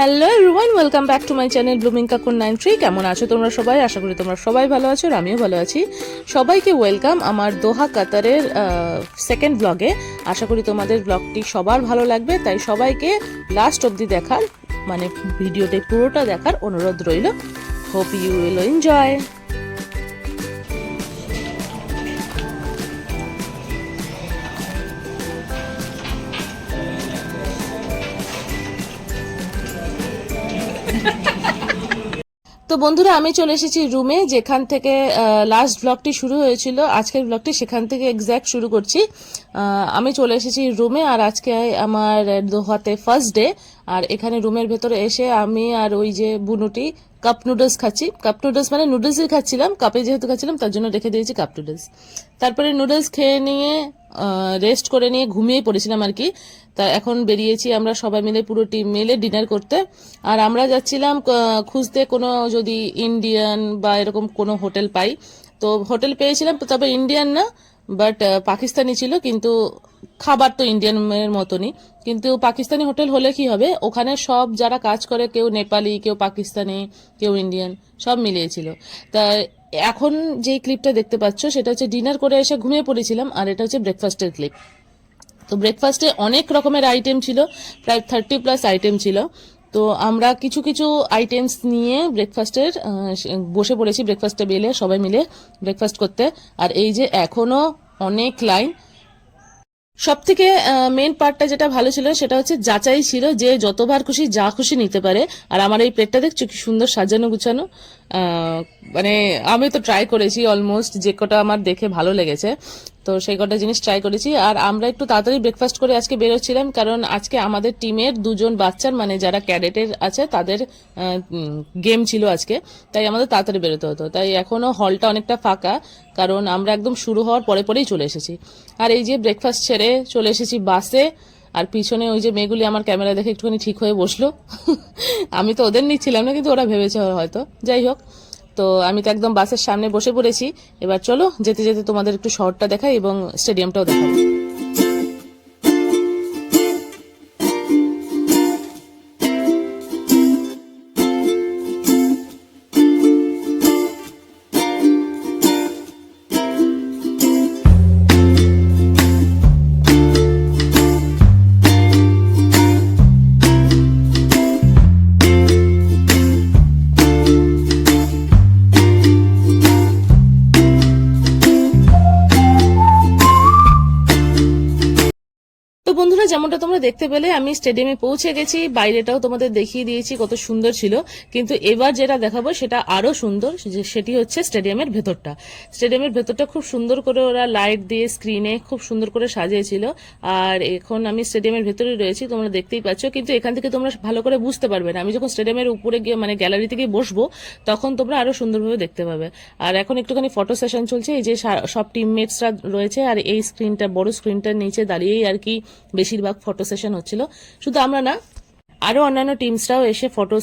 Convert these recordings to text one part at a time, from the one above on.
Hello everyone welcome back to my channel blooming কাকুর nine three কেমন আছো তোমরা সবাই? আশা করি তোমরা সবাই ভালো আছো আমিও ভালো আছি। সবাইকে ওয়েলকাম আমার দোহা কাতারের সেকেন্ড ব্লগে আশা করি তোমাদের ব্লগটি সবার ভালো লাগবে। তাই সবাইকে লাস্ট অবধি দেখার মানে ভিডিওতে পুরোটা দেখার অনুরোধ রইল। হোপ ইউ উইল এনজয় তো বন্ধুরা, আমি চলে এসেছি রুমে যেখান থেকে লাস্ট ব্লগটি শুরু হয়েছিল। আজকের ব্লগটি সেখান থেকে এক্স্যাক্ট শুরু করছি। আমি চলে এসেছি রুমে আর আজকে আমার দোহাতে ফার্স্ট ডে আর এখানে রুমের ভেতরে এসে আমি আর ওই যে বুনুটি কাপ নুডলস খাচ্ছি। কাপ নুডলস মানে নুডলসই খাচ্ছিলাম, কাপে যেহেতু খাচ্ছিলাম, তার জন্য রেখে দিয়েছি কাপ নুডলস। তারপরে নুডলস খেয়ে নিয়ে রেস্ট করে নিয়ে ঘুমিয়ে পড়েছিলাম আর কি। তা এখন বেরিয়েছি আমরা সবাই মিলে, পুরো টিম মিলে ডিনার করতে। আর আমরা যাচ্ছিলাম খুঁজতে কোনো যদি ইন্ডিয়ান বা এরকম কোনো হোটেল পাই। তো হোটেল পেয়েছিলাম তবে ইন্ডিয়ান না বাট পাকিস্তানি ছিল, কিন্তু খাবার তো ইন্ডিয়ানের মতনই। কিন্তু পাকিস্তানি হোটেল হলে কি হবে? ওখানে সব যারা কাজ করে, কেউ নেপালি, কেউ পাকিস্তানি, কেউ ইন্ডিয়ান সব মিলিয়েছিল। তা এখন যে ক্লিপটা দেখতে পাচ্ছ, সেটা হচ্ছে ডিনার করে এসে ঘুমিয়ে পড়েছিলাম, আর এটা হচ্ছে ব্রেকফাস্টের ক্লিপ তো ব্রেকফাস্টে অনেক রকমের আইটেম ছিল, প্রায় থার্টি প্লাস আইটেম ছিল। তো আমরা কিছু কিছু আইটেমস নিয়ে ব্রেকফাস্টের বসে পড়েছি ব্রেকফাস্ট টেবিলে সবাই মিলে ব্রেকফাস্ট করতে। আর এই যে এখনও অনেক লাইন সব থেকে মেন পার্টটা যেটা ভালো ছিল সেটা হচ্ছে যাচাই ছিল যে যতবার খুশি যা খুশি নিতে পারে। আর আমার এই প্লেটটা দেখছ কি সুন্দর সাজানো গুছানো? মানে আমি তো ট্রাই করেছি অলমোস্ট যে কটা আমার দেখে ভালো লেগেছে। তো সেই কটা জিনিস ট্রাই করেছি। আর আমরা একটু তাড়াতাড়ি ব্রেকফাস্ট করে আজকে বেরোচ্ছিলাম, কারণ আজকে আমাদের টিমের দুজন বাচ্চার মানে যারা ক্যাডেটের আছে, তাদের গেম ছিল আজকে। তাই আমাদের তাড়াতাড়ি বেরোতে হতো। তাই এখনও হলটা অনেকটা ফাঁকা, কারণ আমরা একদম শুরু হওয়ার পরে পরেই চলে এসেছি। আর এই যে ব্রেকফাস্ট ছেড়ে চলে এসেছি বাসে আর পিছনে ওই যে মেয়েগুলি আমার ক্যামেরা দেখে একটুখানি ঠিক হয়ে বসল। আমি তো ওদের নিচ্ছিলাম না, কিন্তু ওরা ভেবেছে হয়তো। যাই হোক, তো আমি তো একদম বাসের সামনে বসে পড়েছি। এবার চলো, যেতে যেতে তোমাদের একটু শহরটা দেখাই এবং স্টেডিয়ামটাও দেখাবো বন্ধুরা, যেমনটা তোমরা দেখতে পেলে, আমি স্টেডিয়ামে পৌঁছে গেছি। বাইরেটাও তোমাদের দেখিয়ে দিয়েছি কত সুন্দর ছিল। কিন্তু এবার যেটা দেখাবো, সেটা আরও সুন্দর সেটি হচ্ছে স্টেডিয়ামের ভেতরটা। স্টেডিয়ামের ভেতরটা খুব সুন্দর করে ওরা লাইট দিয়ে স্ক্রিনে খুব সুন্দর করে সাজিয়েছিল। আর এখন আমি স্টেডিয়ামের ভেতরে রয়েছি, তোমরা দেখতেই পাচ্ছ। কিন্তু এখান থেকে তোমরা ভালো করে বুঝতে পারবে না। আমি যখন স্টেডিয়ামের উপরে গিয়ে মানে গ্যালারিতে গিয়ে বসবো, তখন তোমরা আরও সুন্দরভাবে দেখতে পাবে। আর এখন একটুখানি ফটো সেশন চলছে। এই যে সব টিমমেটসরা রয়েছে, আর এই স্ক্রিনটা বড় স্ক্রিনটার নিচে দাঁড়িয়েই আর কি বেশিরভাগ ফটো সেশন হচ্ছিল। শুধু আমরা না আরও অন্যান্য টিমসরাও এসে ফটো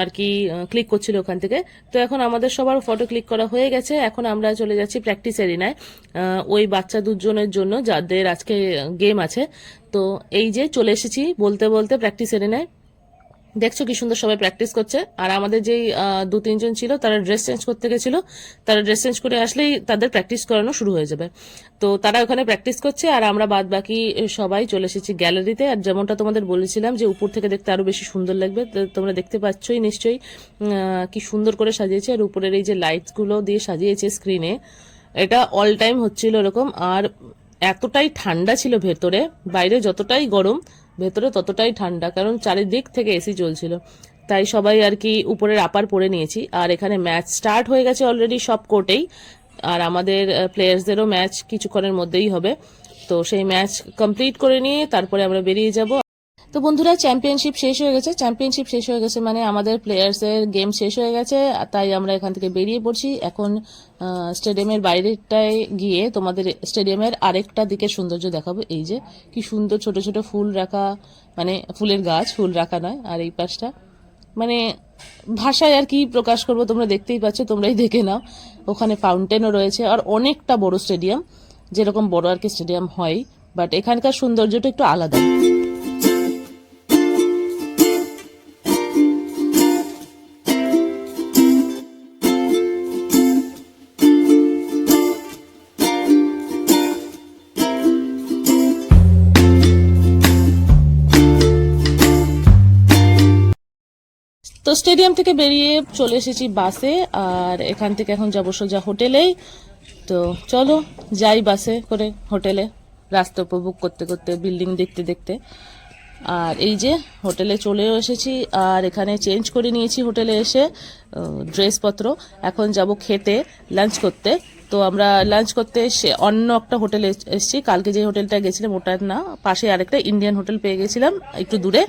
আর কি ক্লিক করছিল ওখান থেকে। তো এখন আমাদের সবার ফটো ক্লিক করা হয়ে গেছে। এখন আমরা চলে যাচ্ছি প্র্যাকটিস এরিনায় ওই বাচ্চা দুজনের জন্য, যাদের আজকে গেম আছে। তো এই যে চলে এসেছি বলতে বলতে প্র্যাকটিস এরিনায় দেখছ কি সুন্দর সবাই প্র্যাকটিস করছে। আর আমাদের যেই দু, তিনজন ছিল, তারা ড্রেস চেঞ্জ করতে গেছিল। তারা ড্রেস চেঞ্জ করে আসলেই তাদের প্র্যাকটিস করানো শুরু হয়ে যাবে। তো তারা ওখানে প্র্যাকটিস করছে, আর আমরা বাদ বাকি সবাই চলে এসেছি গ্যালারিতে আর যেমনটা তোমাদের বলেছিলাম যে উপর থেকে দেখতে আরও বেশি সুন্দর লাগবে তোমরা দেখতে পাচ্ছই নিশ্চয়ই কি সুন্দর করে সাজিয়েছে। আর উপরের এই যে লাইটসগুলো দিয়ে সাজিয়েছে স্ক্রিনে এটা অল টাইম হচ্ছিল এরকম। আর এতটাই ঠান্ডা ছিল ভেতরে, বাইরে যতটাই গরম ভেতরে ততটাই ঠান্ডা, কারণ চারিদিক থেকে এসি চলছিল। তাই সবাই আর কি উপরের আপার পরে নিয়েছি। আর এখানে ম্যাচ স্টার্ট হয়ে গেছে অলরেডি সব কোর্টেই আর আমাদের প্লেয়ার্সদেরও ম্যাচ কিছুক্ষণের মধ্যেই হবে। তো সেই ম্যাচ কমপ্লিট করে নিয়ে তারপরে আমরা বেরিয়ে যাব। তো বন্ধুরা চ্যাম্পিয়নশিপ শেষ হয়ে গেছে চ্যাম্পিয়নশিপ শেষ হয়ে গেছে মানে আমাদের প্লেয়ার্সের গেম শেষ হয়ে গেছে তাই আমরা এখান থেকে বেরিয়ে পড়ছি। এখন স্টেডিয়ামের বাইরেটায় গিয়ে তোমাদের স্টেডিয়ামের আরেকটা দিকের সৌন্দর্য দেখাবো। এই যে, কি সুন্দর ছোট ছোট ফুল রাখা মানে ফুলের গাছ, ফুল রাখা নয়, আর এই পাশটা। মানে ভাষায় আর কি প্রকাশ করব, তোমরা দেখতেই পাচ্ছ, তোমরাই দেখে নাও। ওখানে ফাউন্টেনও রয়েছে, আর অনেকটা বড় স্টেডিয়াম যেরকম বড় আর কি স্টেডিয়াম হয় বাট এখানকার সৌন্দর্যটা একটু আলাদা। তো স্টেডিয়াম থেকে বেরিয়ে চলে এসেছি বাসে, আর এখান থেকে এখন যাব সোজা হোটেলেই। তো চলো, যাই বাসে করে হোটেলে। রাস্তা উপভোগ করতে করতে, বিল্ডিং দেখতে দেখতে। আর এই যে হোটেলে চলেও এসেছি, আর এখানে চেঞ্জ করে নিয়েছি হোটেলে এসে ড্রেসপত্র। এখন যাব খেতে, লাঞ্চ করতে। তো আমরা লাঞ্চ করতে এসে অন্য একটা হোটেলে এসেছি। কালকে যে হোটেলটা গেছিলাম ওটার না, পাশে আরেকটা ইন্ডিয়ান হোটেল পেয়ে গেছিলাম, একটু দূরে।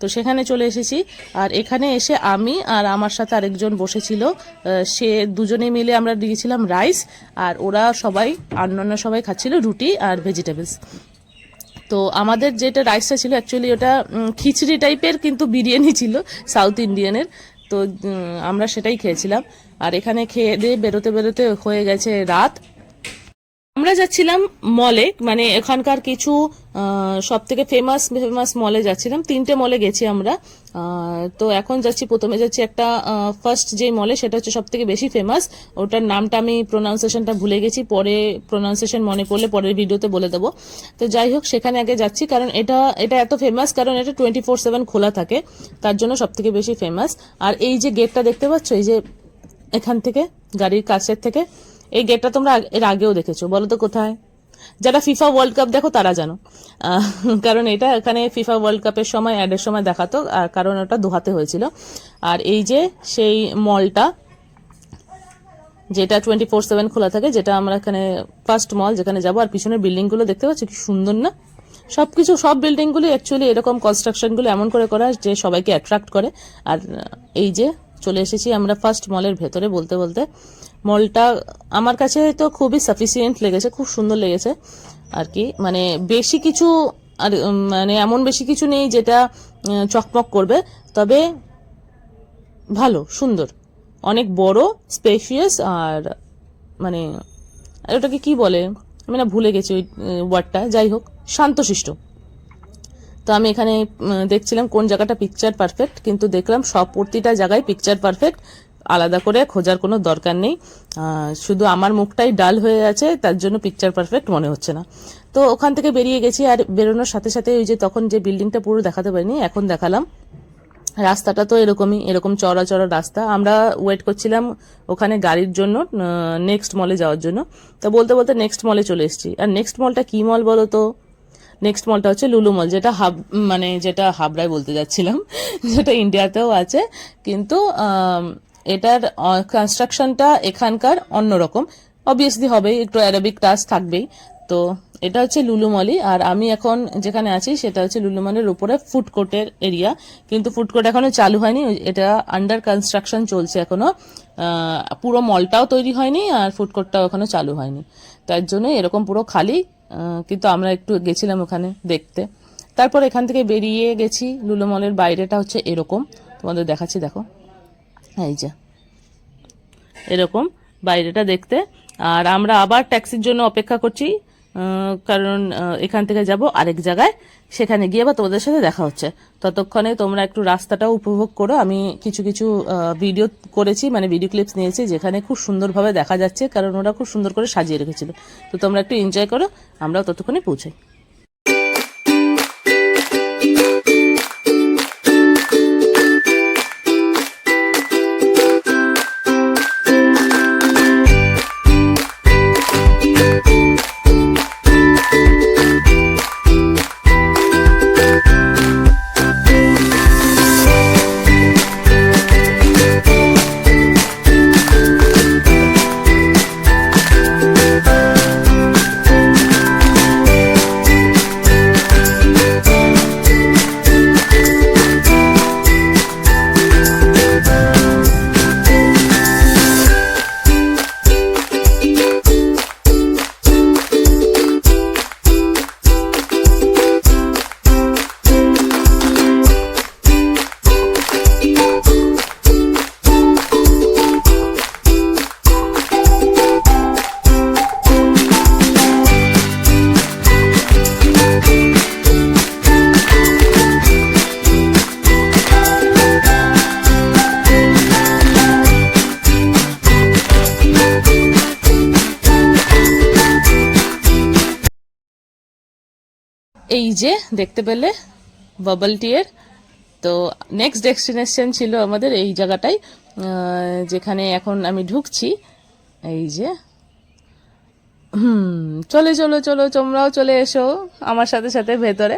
তো সেখানে চলে এসেছি। আর এখানে এসে আমি আর আমার সাথে আরেকজন বসেছিল। সে দুজনে মিলে আমরা দিয়েছিলাম রাইস আর ওরা সবাই, অন্যান্য সবাই খাচ্ছিল রুটি আর ভেজিটেবলস তো আমাদের যেটা রাইসটা ছিল অ্যাকচুয়ালি ওটা খিচড়ি টাইপের কিন্তু বিরিয়ানি ছিল সাউথ ইন্ডিয়ানের তো আমরা সেটাই খেয়েছিলাম। আর এখানে খেয়ে দিয়ে বেরোতে বেরোতে হয়ে গেছে রাত। আমরা যাচ্ছিলাম মলে মানে এখানকার কিছু সব থেকে ফেমাস ফেমাস মলে যাচ্ছিলাম। তিনটে মলে গেছি আমরা। তো এখন যাচ্ছি, প্রথমে যাচ্ছি একটা ফার্স্ট যে মলে সেটা হচ্ছে সব থেকে বেশি ফেমাস ওটার নামটা আমি প্রোনাউন্সিয়েশনটা ভুলে গেছি, পরে প্রোনাউন্সিয়েশন মনে পড়লে পরের ভিডিওতে বলে দেবো। তো যাই হোক, সেখানে আগে যাচ্ছি, কারণ এটা এটা এত ফেমাস কারণ এটা টোয়েন্টি ফোর সেভেন খোলা থাকে, তার জন্য সব থেকে বেশি ফেমাস আর এই যে গেটটা দেখতে পাচ্ছ, এই যে এখান থেকে, গাড়ির কাছের থেকে। এই গেটটা তোমরা এর আগেও দেখেছ, বলো তো কোথায়? যারা ফিফা ওয়ার্ল্ড কাপ দেখো, তারা জানো। কারণ এটা এখানে ফিফা ওয়ার্ল্ড কাপের সময় অ্যাডের সময় দেখাতো, আর কারণ ওটা দোহাতে হয়েছিল। আর এই যে, সেই মলটা যেটা টোয়েন্টি ফোর সেভেন খোলা থাকে, যেটা আমরা এখানে ফার্স্ট মল যেখানে যাব, আর পিছনের বিল্ডিংগুলো দেখতে পাচ্ছি, কি সুন্দর না? সব বিল্ডিংগুলো অ্যাকচুয়ালি এরকম কনস্ট্রাকশনগুলো এমন করে করা যে সবাইকে অ্যাট্রাক্ট করে। আর এই যে চলে এসেছি আমরা ফার্স্ট মলের ভেতরে বলতে বলতে। মলটা আমার কাছে তো খুবই সাফিসিয়েন্ট লেগেছে, খুব সুন্দর লেগেছে আর কি। মানে বেশি কিছু আর মানে এমন বেশি কিছু নেই যেটা চকমক করবে। তবে ভালো, সুন্দর। অনেক বড় স্পেশিয়াস আর মানে ওটাকে কি বলে? আমি না ভুলে গেছি ওই ওয়ার্ডটা যাই হোক, শান্তশিষ্ট। তো আমি এখানে দেখছিলাম কোন জায়গাটা পিকচার পারফেক্ট কিন্তু দেখলাম সব প্রতিটা জায়গায় পিকচার পারফেক্ট আলাদা করে খোঁজার কোনো দরকার নেই। শুধু আমার মুখটাই ডাল হয়ে আছে, তার জন্য পিকচার পারফেক্ট মনে হচ্ছে না। তো ওখান থেকে বেরিয়ে গেছি, আর বেরোনোর সাথে সাথে ওই যে তখন যে বিল্ডিংটা পুরো দেখাতে পারিনি, এখন দেখালাম। রাস্তাটা তো এরকমই, এরকম চড়া চড়া রাস্তা। আমরা ওয়েট করছিলাম ওখানে গাড়ির জন্য নেক্সট মলে যাওয়ার জন্য। তো বলতে বলতে নেক্সট মলে চলে এসেছি। আর নেক্সট মলটা কি মল বলো তো? নেক্সট মলটা হচ্ছে লুলু মল যেটা হাব মানে যেটা হাবড়ায় বলতে যাচ্ছিলাম, যেটা ইন্ডিয়াতেও আছে। কিন্তু এটার কনস্ট্রাকশনটা এখানকার অন্যরকম। অবভিয়াসলি হবে একটু অ্যারাবিক টাচ থাকবেই। তো, এটা হচ্ছে লুলুমলি আর আমি এখন যেখানে আছি, সেটা হচ্ছে লুলুমলের উপরে ফুড কোর্টের এরিয়া কিন্তু ফুড কোর্ট এখনও চালু হয়নি এটা আন্ডার কনস্ট্রাকশন চলছে এখনও। পুরো মলটাও তৈরি হয়নি, আর ফুড কোর্টটাও এখনও চালু হয়নি। তার জন্য এরকম পুরো খালি। কিন্তু আমরা একটু গেছিলাম ওখানে দেখতে। তারপর এখান থেকে বেরিয়ে গেছি। লুলু মলের বাইরেটা হচ্ছে এরকম। তোমাদের দেখাচ্ছি, দেখো। এই যে, এরকম বাইরেটা দেখতে। আর আমরা আবার ট্যাক্সির জন্য অপেক্ষা করছি। কারণ এখান থেকে যাব আরেক জায়গায়। সেখানে গিয়ে বা তোমাদের সাথে দেখা হচ্ছে। ততক্ষণে তোমরা একটু রাস্তাটাও উপভোগ করো। আমি কিছু কিছু ভিডিও করেছি মানে ভিডিও ক্লিপস নিয়েছি, যেখানে খুব সুন্দরভাবে দেখা যাচ্ছে, কারণ ওরা খুব সুন্দর করে সাজিয়ে রেখেছিল। তো তোমরা একটু এনজয় করো, আমরাও ততক্ষণে পৌঁছাই। যে দেখতে পেলে বাবল টিয়ের তো নেক্সট ডেস্টিনেশন ছিল আমাদের এই জায়গাটাই যেখানে এখন আমি ঢুকছি। এই যে, হুম, চলে চলো চলো, তোমরাও চলে এসো আমার সাথে সাথে ভেতরে।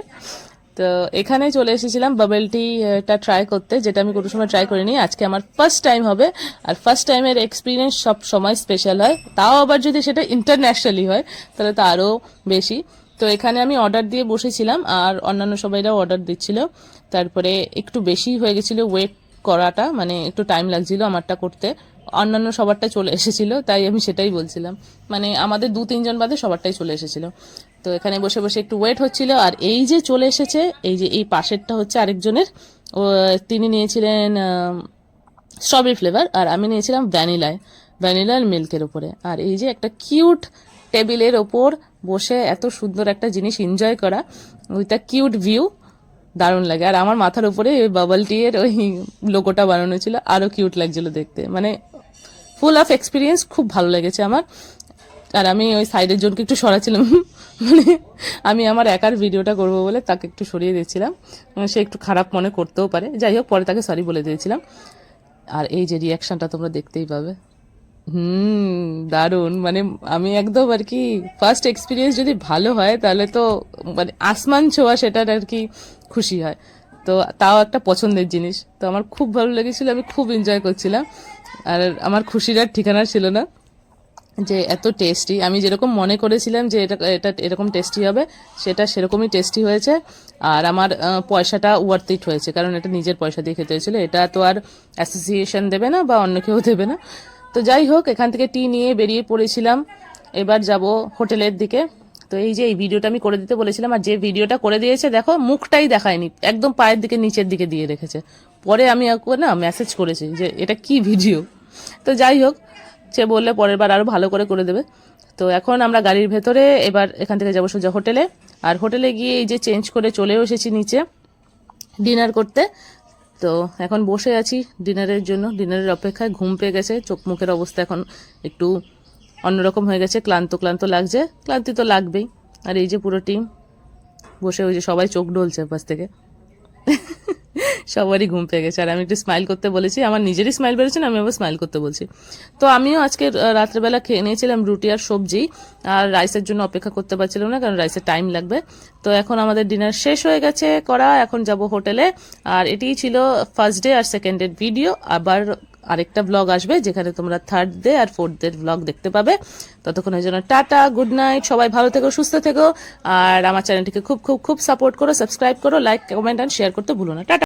তো এখানে চলে এসেছিলাম বাবল টিটা ট্রাই করতে, যেটা আমি কোনো সময় ট্রাই করিনি। আজকে আমার ফার্স্ট টাইম হবে, আর ফার্স্ট টাইমের এক্সপিরিয়েন্স সব সময় স্পেশাল হয়। তাও আবার যদি সেটা ইন্টারন্যাশনালি হয়, তাহলে তো আরও বেশি। তো এখানে আমি অর্ডার দিয়ে বসেছিলাম, আর অন্যান্য সবাইরাও অর্ডার দিচ্ছিল। তারপরে একটু বেশি হয়ে গেছিল ওয়েট করাটা মানে একটু টাইম লাগছিল আমারটা করতে। অন্যান্য সবারটা চলে এসেছিল, তাই আমি সেটাই বলছিলাম। মানে আমাদের দু, তিনজন বাদে সবারটাই চলে এসেছিল। তো এখানে বসে বসে একটু ওয়েট হচ্ছিল, আর এই যে চলে এসেছে, এই যে এই পাশেরটা হচ্ছে আরেকজনের তিনি নিয়েছিলেন স্ট্রবেরি ফ্লেভার আর আমি নিয়েছিলাম ভ্যানিলায় ভ্যানিলার মিল্কের উপরে। আর এই যে একটা কিউট টেবিলের ওপর বসে এত সুন্দর একটা জিনিস এনজয় করা উইথ আ কিউট ভিউ দারুণ লাগে। আর আমার মাথার উপরে ওই বাবল টিয়ের ওই লোগোটা বানানো ছিল আরও কিউট লাগছিল দেখতে। মানে ফুল অফ এক্সপিরিয়েন্স খুব ভালো লেগেছে আমার। আর আমি ওই সাইডের জনকে একটু সরাচ্ছিলাম। মানে আমি আমার একার ভিডিওটা করব বলে তাকে একটু সরিয়ে দিয়েছিলাম সে একটু খারাপ মনে করতেও পারে। যাই হোক, পরে তাকে সরি বলে দিয়েছিলাম। আর এই যে রিয়াকশনটা তোমরা দেখতেই পাবে। হুম। দারুণ। মানে আমি একদম আর কি ফার্স্ট এক্সপিরিয়েন্স যদি ভালো হয়, তাহলে তো মানে আসমান ছোঁয়া সেটার আর কি খুশি হয়। তো তাও একটা পছন্দের জিনিস। তো আমার খুব ভালো লেগেছিলো, আমি খুব এনজয় করছিলাম। আর আমার খুশির আর ঠিকানা ছিল না যে এত টেস্টি আমি যেরকম মনে করেছিলাম যে এটা এটা এরকম টেস্টি হবে, সেটা সেরকমই টেস্টি হয়েছে। আর আমার পয়সাটা ওয়ার্থ ইট হয়েছে। কারণ এটা নিজের পয়সা দিয়ে খেতে হয়েছিল। এটা তো আর অ্যাসোসিয়েশন দেবে না বা অন্য কেউ দেবে না। তো যাই হোক, এখান থেকে টি নিয়ে বেরিয়ে পড়েছিলাম। এবার যাব হোটেলের দিকে। তো এই যে এই ভিডিওটা আমি করে দিতে বলেছিলাম, আর যে ভিডিওটা করে দিয়েছে, দেখো, মুখটাই দেখায়নি। একদম পায়ের দিকে, নিচের দিকে দিয়ে রেখেছে। পরে আমি না মেসেজ করেছি যে, এটা কি ভিডিও তো যাই হোক, সে বললে পরের বার আরও ভালো করে করে দেবে। তো এখন আমরা গাড়ির ভেতরে, এবার এখান থেকে যাব সোজা হোটেলে। আর হোটেলে গিয়ে এই যে চেঞ্জ করে চলেও এসেছি নিচে। ডিনার করতে। তো এখন বসে আছি ডিনারের জন্য। ডিনারের অপেক্ষায় ঘুম পেয়ে গেছে, চোখ মুখের অবস্থা এখন একটু অন্যরকম হয়ে গেছে, ক্লান্ত ক্লান্ত লাগছে। ক্লান্তি তো লাগবেই। আর এই যে পুরো টিম বসে ওই যে সবাই চোখ ডলছে পাশ থেকে। সবারই ঘুম পেয়ে গেছে। আর আমি একটু স্মাইল করতে বলেছি, আমার নিজেরই স্মাইল বেরোচ্ছে না, আমি আবার স্মাইল করতে বলছি। তো আমিও আজকে রাত্রেবেলা খেয়ে নিয়েছিলাম রুটি আর সবজি, আর রাইসের জন্য অপেক্ষা করতে পারছিলাম না, কারণ রাইসের টাইম লাগবে। তো এখন আমাদের ডিনার শেষ হয়ে গেছে করা, এখন যাব হোটেলে আর এটিই ছিল ফার্স্ট ডে আর সেকেন্ড ডে ভিডিও আবার আরেকটা ব্লগ আসবে, যেখানে তোমরা থার্ড ডে আর ফোর্থ ডে ব্লগ দেখতে পাবে। ততক্ষণের জন্য টাটা গুড নাইট সবাই ভালো থেকো, সুস্থ থেকো। আর আমার চ্যানেলটিকে খুব খুব খুব সাপোর্ট করো সাবস্ক্রাইব করো লাইক কমেন্ট অ্যান্ড শেয়ার করতে ভুলো না। টাটা।